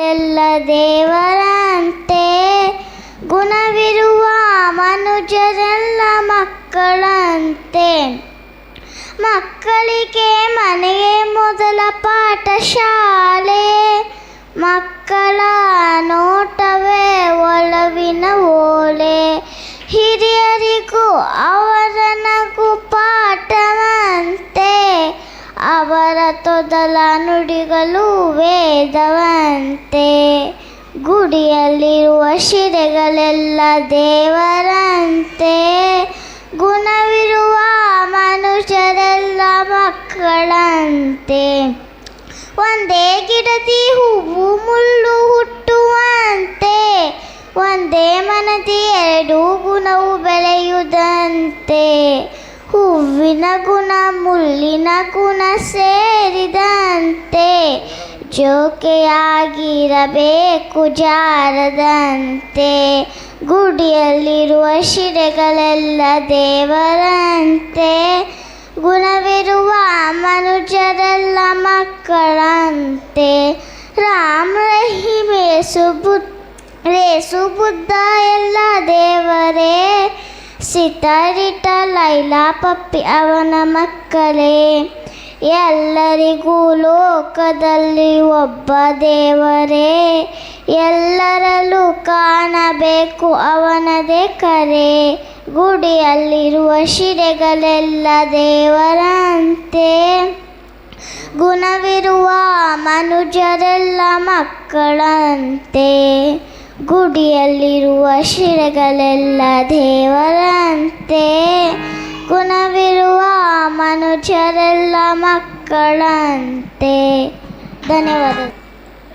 ಎಲ್ಲ ದೇವರಂತೆ. ಗುಣವಿರುವ ಮನುಜರೆಲ್ಲ ಮಕ್ಕಳಂತೆ. ಮಕ್ಕಳಿಗೆ ಮನೆಯೇ ಮೊದಲ ಪಾಠಶಾಲೆ. ಮಕ್ಕಳ ನೋಟವೇ ಒಲವಿನ ಓಲೆ. ಹಿರಿಯರಿಗೂ ಅವರ ತೊದಲ ನುಡಿಗಳು ವೇದವಂತೆ. ಗುಡಿಯಲ್ಲಿರುವ ಶಿರೆಗಳೆಲ್ಲ ದೇವರಂತೆ. ಗುಣವಿರುವ ಮನುಷ್ಯರೆಲ್ಲ ಮಕ್ಕಳಂತೆ. ಒಂದೇ ಗಿಡದಿ ಹೂವು ಮುಳ್ಳು ಹುಟ್ಟುವಂತೆ. ಒಂದೇ ಮನದಿ ಎರಡು ಗುಣವು ಬೆಳೆಯುವುದಂತೆ ಹೂವಿನ ಗುಣ, ಮುಳ್ಳಿನ ಗುಣ ಸೇರಿದಂತೆ ಜೋಕೆಯಾಗಿರಬೇಕು ಜಾರದಂತೆ. ಗುಡಿಯಲ್ಲಿರುವ ಶಿರೆಗಳೆಲ್ಲ ದೇವರಂತೆ. ಗುಣವಿರುವ ಮನುಜರೆಲ್ಲ ಮಕ್ಕಳಂತೆ. ರಾಮ ರಹಿಮೇಸು ರೇಸು ಬುದ್ಧ ಎಲ್ಲ ದೇವರೇ. ಸಿತರಿಟಲೈ ಪಪ್ಪಿ ಅವನ ಮಕ್ಕಳೇ, ಎಲ್ಲರಿಗೂ ಲೋಕದಲ್ಲಿ ಒಬ್ಬ ದೇವರೇ, ಎಲ್ಲರಲ್ಲೂ ಕಾಣಬೇಕು ಅವನದೇ ಕರೆ. ಗುಡಿಯಲ್ಲಿರುವ ಶಿರೆಗಳೆಲ್ಲ ದೇವರಂತೆ. ಗುಣವಿರುವ ಮನುಜರೆಲ್ಲ ಮಕ್ಕಳಂತೆ. ಗುಡಿಯಲ್ಲಿರುವ ಶಿರೆಗಳೆಲ್ಲ ದೇವರಂತೆ. ಮನುಜರೆಲ್ಲ ಮಕ್ಕಳಂತೆ ಧನ್ಯವಾದ